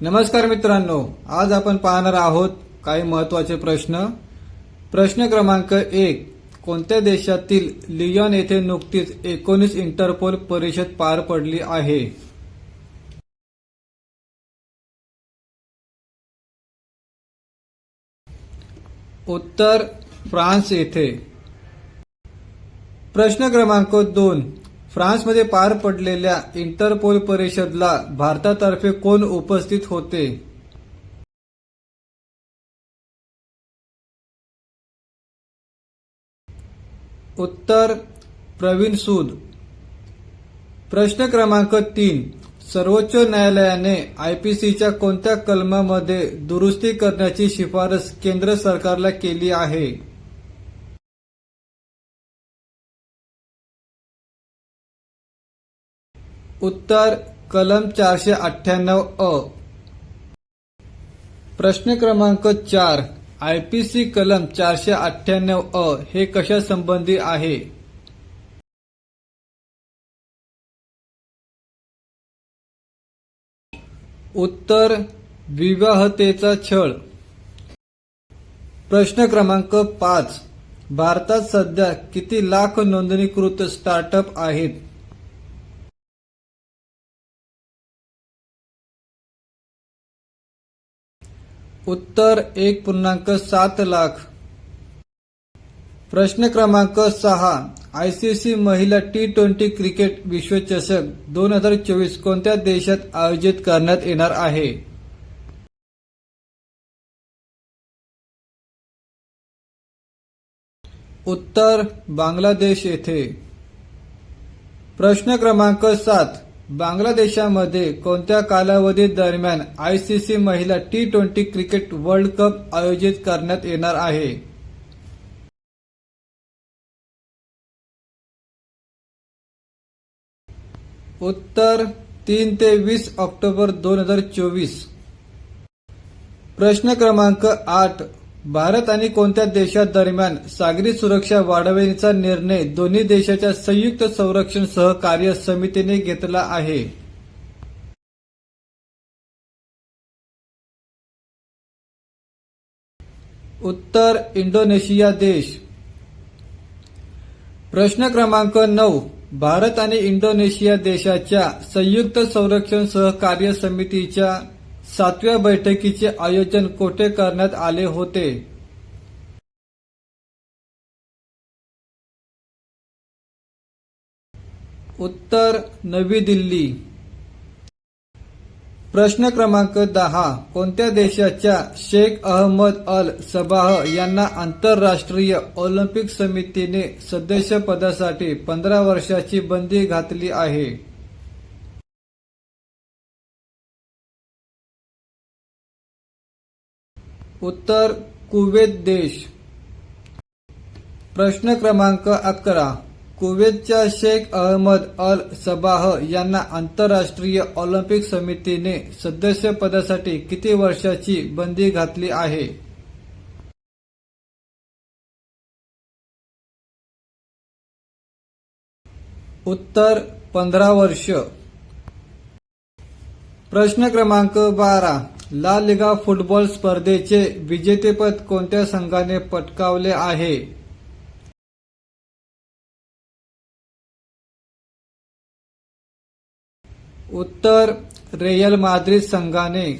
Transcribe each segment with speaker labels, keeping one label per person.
Speaker 1: नमस्कार मित्रांनो आज आपण पाहणार आहोत काही महत्त्वाचे प्रश्न. प्रश्न क्रमांक एक कोणत्या देशातील लियॉन येथे नुकतीच एकोणीस इंटरपोल परिषद पार पडली आहे? उत्तर फ्रान्स येथे. प्रश्न क्रमांक दोन फ्रान्समध्ये पार पडलेल्या इंटरपोल परिषदला भारतातर्फे कोण उपस्थित होते? उत्तर प्रवीण सूद. प्रश्न क्रमांक तीन. सर्वोच्च न्यायालयाने आयपीसीच्या कोणत्या कलमामध्ये दुरुस्ती करण्याची शिफारस केंद्र सरकारला केली आहे? उत्तर कलम चारशे अठ्ठ्याण्णव अ. प्रश्न क्रमांक चार आयपीसी कलम चारशे अठ्ठ्याण्णव अ हे कशा संबंधी आहे? उत्तर विवाहतेचा छळ. प्रश्न क्रमांक पाच भारतात सध्या किती लाख नोंदणीकृत स्टार्टअप आहेत? उत्तर एक पूर्णांक सात लाख. प्रश्न क्रमांक सहा आयसीसी महिला टी ट्वेंटी क्रिकेट विश्वचषक दोन हजार चोवीस कोणत्या देशात आयोजित करण्यात येणार आहे? उत्तर बांगलादेश येथे. प्रश्न क्रमांक सात बांगलादेशामध्ये कोणत्या कालावधी दरम्यान आयसीसी महिला T twenty cricket world cup आयोजित करण्यात येणार आहे? उत्तर तीन ते वीस ऑक्टोबर दोन हजार चोवीस. प्रश्न क्रमांक आठ भारत आणि कोणत्या देशादरम्यान सागरी सुरक्षा वाढवण्याचा निर्णय दोन्ही देशाच्या संयुक्त संरक्षण सहकार्य समितीने घेतला आहे. उत्तर इंडोनेशिया देश. प्रश्न क्रमांक नऊ. भारत आणि इंडोनेशिया देशाच्या संयुक्त संरक्षण सहकार्य समितीच्या सातव्या बैठकीचे आयोजन कोठे करण्यात आले होते? उत्तर नवी दिल्ली. प्रश्न क्रमांक दहा. कोणत्या देशाच्या शेख अहमद अल सबाह यांना आंतरराष्ट्रीय ऑलिम्पिक समितीने सदस्यपदासाठी पंधरा वर्षाची बंदी घातली आहे? उत्तर कुवेत देश. प्रश्न क्रमांक अकरा. कुवेतच्या शेख अहमद अल सबाह यांना आंतरराष्ट्रीय ऑलिम्पिक समितीने सदस्यपदासाठी किती वर्षाची बंदी घातली आहे? उत्तर पंधरा वर्ष. प्रश्न क्रमांक बारा. ला लिगा फुटबॉल स्पर्धेचे विजेतेपद कोणत्या संघाने पटकावले आहे? उत्तर रेयल माद्रिद संघाने.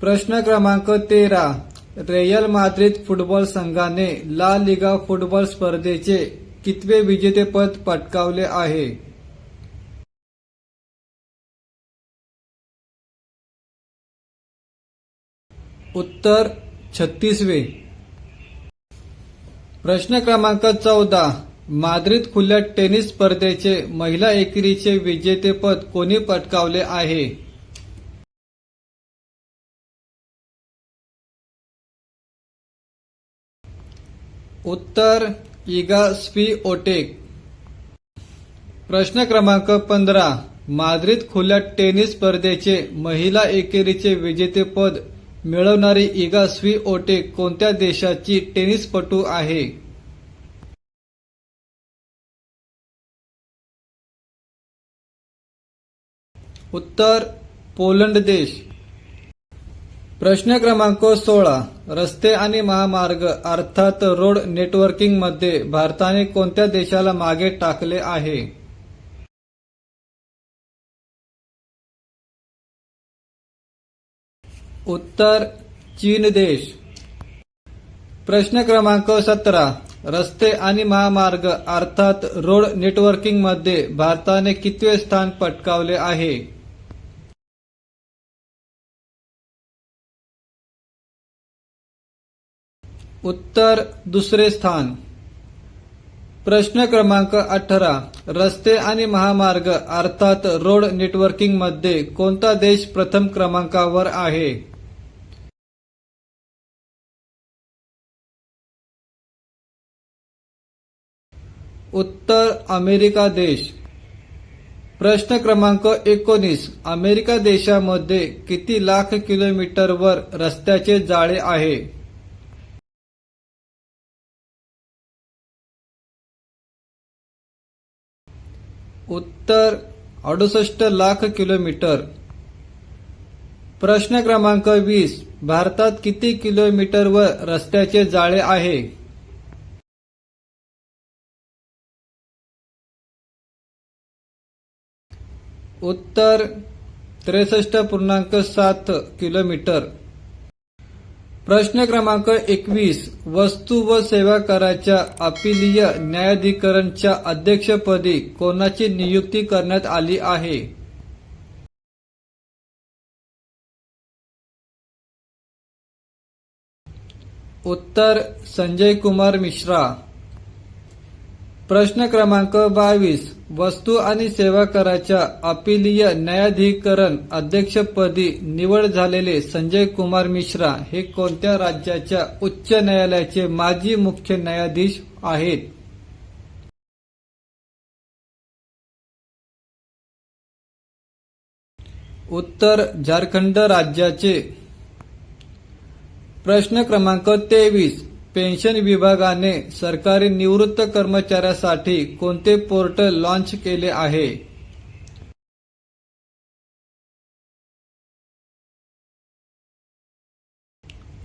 Speaker 1: प्रश्न क्रमांक तेरा रेयल माद्रिद फुटबॉल संघाने ला लिगा फुटबॉल स्पर्धेचे कितवे विजेतेपद पटकावले आहे? उत्तर छत्तीसवे. प्रश्न क्रमांक चौदा. माद्रिद खुल्या टेनिस स्पर्धेचे महिला एकेरीचे विजेतेपद कोणी पटकावले आहे? उत्तर इगा स्पी ओटेक. प्रश्न क्रमांक पंधरा. माद्रिद खुल्या टेनिस स्पर्धेचे महिला एकेरीचे विजेतेपद मिळवणारी इगा स्वीओटेक कोणत्या देशाची टेनिसपटू आहे? उत्तर पोलंड देश. प्रश्न क्रमांक सोळा. रस्ते आणि महामार्ग अर्थात रोड नेटवर्किंगमध्ये भारताने कोणत्या देशाला मागे टाकले आहे? उत्तर चीन देश. प्रश्न क्रमांक सतरा. रस्ते आणि महामार्ग अर्थात रोड नेटवर्किंगमध्ये भारताने कितवे स्थान पटकावले आहे? उत्तर दुसरे स्थान. प्रश्न क्रमांक अठरा. रस्ते आणि महामार्ग अर्थात रोड नेटवर्किंगमध्ये कोणता देश प्रथम क्रमांकावर आहे? उत्तर अमेरिका देश. प्रश्न क्रमांक एकोणीस. अमेरिका देशामध्ये किती लाख किलोमीटरवर रस्त्याचे जाळे आहे? उत्तर अडुसष्ट लाख किलोमीटर. प्रश्न क्रमांक वीस. भारतात किती किलोमीटरवर रस्त्याचे जाळे आहे? उत्तर त्रेसष्ट पूर्णांक सात किलोमीटर. प्रश्न क्रमांक एकवीस वस्तू व सेवा कराच्या अपिलीय न्यायाधिकरणच्या अध्यक्षपदी कोणाची नियुक्ती करण्यात आली आहे? उत्तर संजय कुमार मिश्रा. प्रश्न क्रमांक बावीस वस्तू आणि सेवा कराच्या अपिलीय न्यायाधिकरण अध्यक्षपदी निवड झालेले संजय कुमार मिश्रा हे कोणत्या राज्याच्या उच्च न्यायालयाचे माजी मुख्य न्यायाधीश आहेत? उत्तर झारखंड राज्याचे प्रश्न क्रमांक तेवीस. पेन्शन विभागाने सरकारी निवृत्त कर्मचाऱ्यासाठी कोणते पोर्टल लॉन्च केले आहे?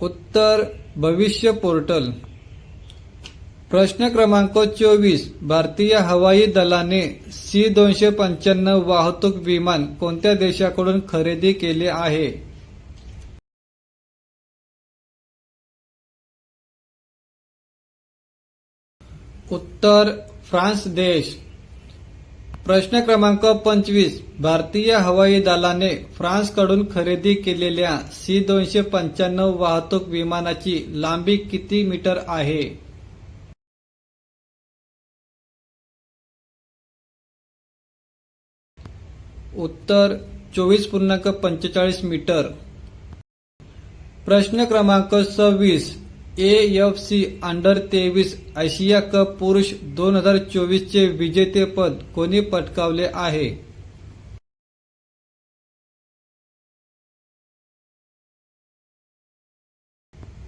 Speaker 1: उत्तर भविष्य पोर्टल. प्रश्न क्रमांक चोवीस भारतीय हवाई दलाने सी दोनशे पंच्याण्णव वाहतूक विमान कोणत्या देशाकडून खरेदी केले आहे? उत्तर फ्रान्स देश. प्रश्न क्रमांक पंचवीस. भारतीय हवाई दलाने फ्रान्सकडून खरेदी केलेल्या सी दोनशे पंच्याण्णव वाहतूक विमानाची लांबी किती मीटर आहे? उत्तर चोवीस पूर्णांक पंचेचाळीस मीटर. प्रश्न क्रमांक सव्वीस. एफ सी अंडर तेवीस आशिया कप पुरुष दोन हजार चोवीसचे विजेतेपद कोणी पटकावले आहे?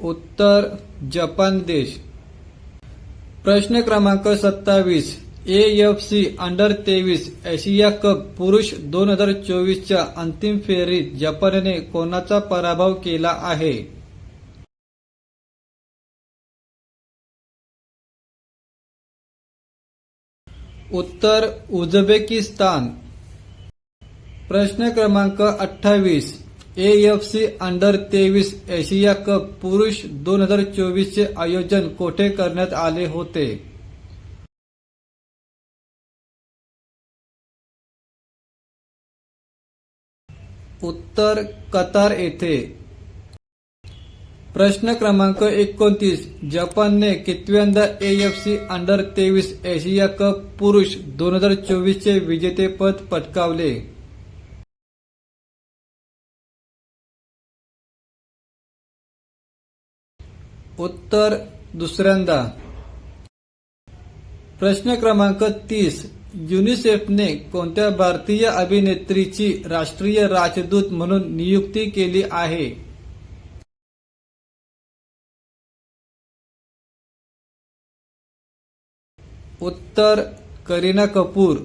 Speaker 1: उत्तर जपान देश. प्रश्न क्रमांक सत्तावीस. ए एफ सी अंडर तेवीस आशिया कप पुरुष दोन हजार चोवीसच्या अंतिम फेरीत जपानने कोणाचा पराभव केला आहे? उत्तर उझबेकिस्तान. प्रश्न क्रमांक अठ्ठावीस. ए एफ सी अंडर तेवीस एशिया कप पुरुष दोन हजार चोवीस चे आयोजन कोठे करण्यात आले होते? उत्तर कतार येथे. प्रश्न क्रमांक एकोणतीस जपानने कितव्यांदा एएफसी अंडर तेवीस एशिया कप पुरुष दोन हजार चोवीस चे विजेतेपद पटकावले? उत्तर दुसऱ्यांदा. प्रश्न क्रमांक तीस युनिसेफने कोणत्या भारतीय अभिनेत्रीची राष्ट्रीय राजदूत म्हणून नियुक्ती केली आहे? उत्तर करीना कपूर